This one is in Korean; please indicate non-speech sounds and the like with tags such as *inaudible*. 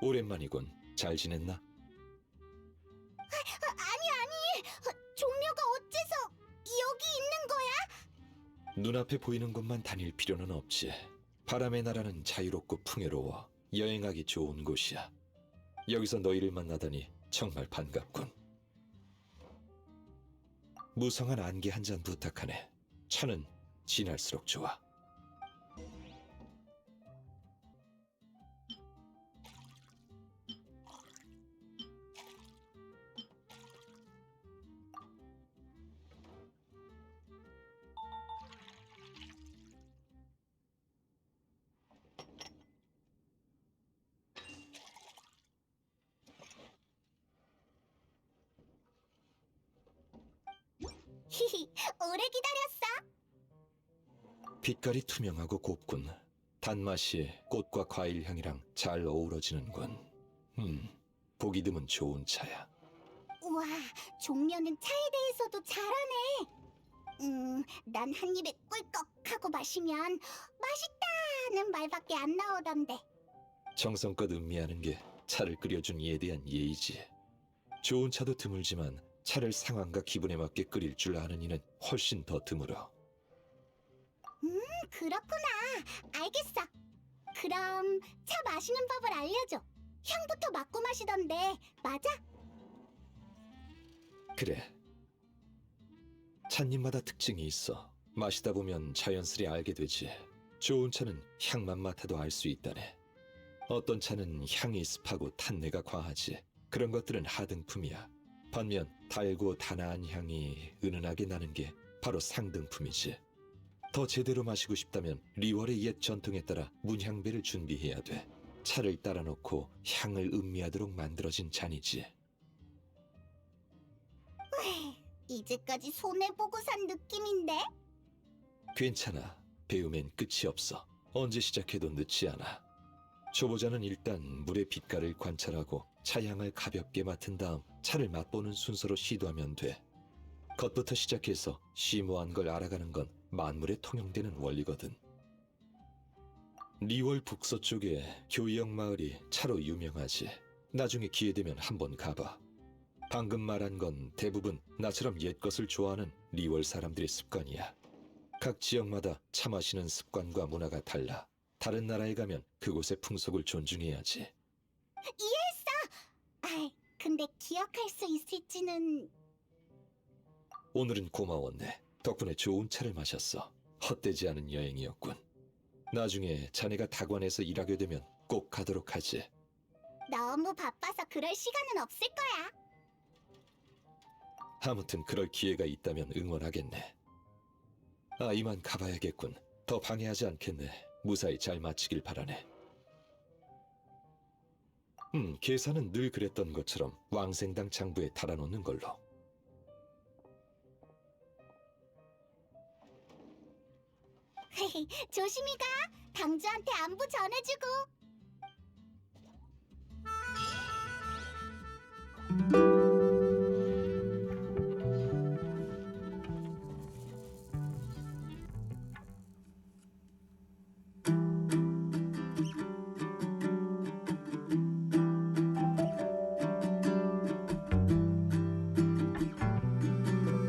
오랜만이군. 잘 지냈나? 아, 아니 아니 어, 종묘가 어째서 여기 있는 거야? 눈앞에 보이는 곳만 다닐 필요는 없지. 바람의 나라는 자유롭고 풍요로워 여행하기 좋은 곳이야. 여기서 너희를 만나다니 정말 반갑군. 무성한 안개 한 잔 부탁하네. 차는 진할수록 좋아. 히히 오래 기다렸어. 빛깔이 투명하고 곱군. 단맛이 꽃과 과일 향이랑 잘 어우러지는군. 음, 보기 드문 좋은 차야. 우와 종묘는 차에 대해서도 잘하네. 음, 난 한 입에 꿀꺽 하고 마시면 맛있다는 말밖에 안 나오던데. 정성껏 음미하는 게 차를 끓여준 이에 대한 예의지. 좋은 차도 드물지만 차를 상황과 기분에 맞게 끓일 줄 아는 이는 훨씬 더 드물어. 음, 그렇구나. 알겠어. 그럼 차 마시는 법을 알려줘. 향부터 맡고 마시던데 맞아? 그래. 찻잎마다 특징이 있어. 마시다 보면 자연스레 알게 되지. 좋은 차는 향만 맡아도 알 수 있다네. 어떤 차는 향이 습하고 탄내가 과하지. 그런 것들은 하등품이야. 반면 달고 단아한 향이 은은하게 나는 게 바로 상등품이지. 더 제대로 마시고 싶다면 리월의 옛 전통에 따라 문향배를 준비해야 돼. 차를 따라 놓고 향을 음미하도록 만들어진 잔이지. 이제까지 손해보고 산 느낌인데? 괜찮아. 배우면 끝이 없어. 언제 시작해도 늦지 않아. 초보자는 일단 물의 빛깔을 관찰하고 차향을 가볍게 맡은 다음 차를 맛보는 순서로 시도하면 돼. 겉부터 시작해서 심오한 걸 알아가는 건 만물에 통용되는 원리거든. 리월 북서쪽에 교이역 마을이 차로 유명하지. 나중에 기회 되면 한번 가봐. 방금 말한 건 대부분 나처럼 옛것을 좋아하는 리월 사람들의 습관이야. 각 지역마다 차 마시는 습관과 문화가 달라. 다른 나라에 가면 그곳의 풍속을 존중해야지. 이해했어. 아이, 근데 기억할 수 있을지는 오늘은 고마웠네. 덕분에 좋은 차를 마셨어. 헛되지 않은 여행이었군. 나중에 자네가 다관에서 일하게 되면 꼭 가도록 하지. 너무 바빠서 그럴 시간은 없을 거야. 아무튼 그럴 기회가 있다면 응원하겠네. 아, 이만 가봐야겠군. 더 방해하지 않겠네. 무사히 잘 마치길 바라네. 음, 계산은 늘 그랬던 것처럼 왕생당 장부에 달아놓는 걸로. *laughs* 조심히 가. 당주한테 안부 전해주고.